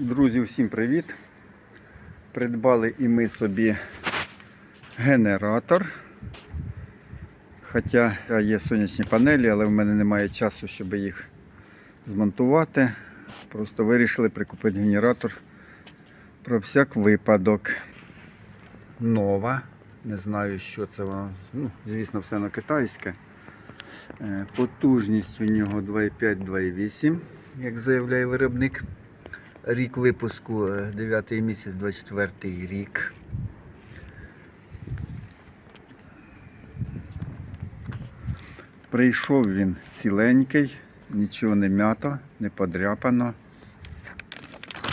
Друзі, всім привіт! Придбали і ми собі генератор. Хоча є сонячні панелі, але в мене немає часу, щоб їх змонтувати. Просто вирішили прикупити генератор про всяк випадок. Нова. Не знаю, що це воно. Ну, звісно, все на китайське. Е, Потужність у нього 2,5-2,8, як заявляє виробник. Рік випуску 9 місяць, 24 рік. Прийшов він ціленький, нічого не м'ято, не подряпано.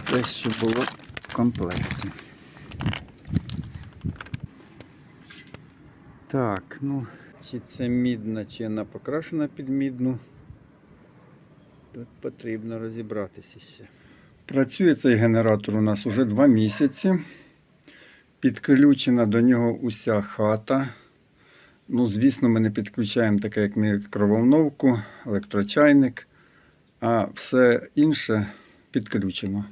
Все, що було в комплекті. Так, ну, чи це мідна, чи вона покрашена під мідну. Тут потрібно розібратися ще. Працює цей генератор у нас уже два місяці. Підключена до нього уся хата. Ну, звісно, ми не підключаємо таке, як мікроволновку, електрочайник, а все інше підключено.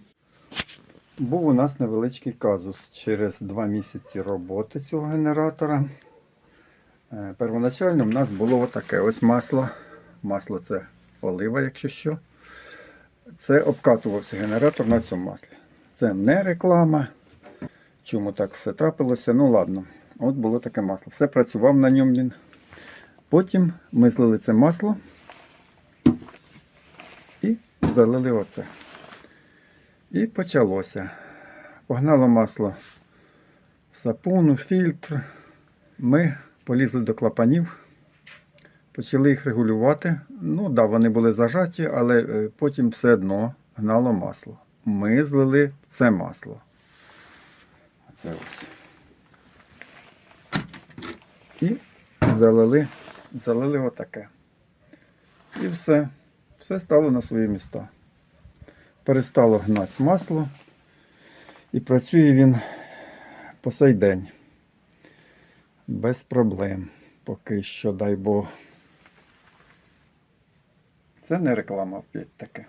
Був у нас невеличкий казус через два місяці роботи цього генератора. Е, Первоначально в нас було отаке ось масло. Масло це олива, якщо що. Це обкатувався генератор на цьому маслі. Це не реклама. Чому так все трапилося? Ну ладно, от було таке масло. Все працював на ньому він. Потім ми злили це масло і залили оце. І почалося. Погнало масло в сапуну, фільтр. Ми полізли до клапанів, почали їх регулювати. Ну, да, вони були зажаті, але е, потім все одно гнало масло. Ми злили це масло. Оце ось. І залили, залили отаке. І все. Все стало на свої міста. Перестало гнати масло. І працює він по сей день. Без проблем. Поки що, дай Бог. Це не реклама опять таке.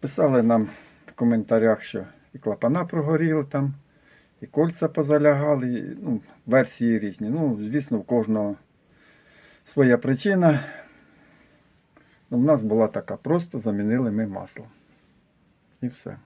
Писали нам в коментарях, що і клапана прогоріли там, і кольця позалягали, і, ну, версії різні. Ну, звісно, в кожного своя причина. Ну, в нас була така, просто замінили ми масло. І все.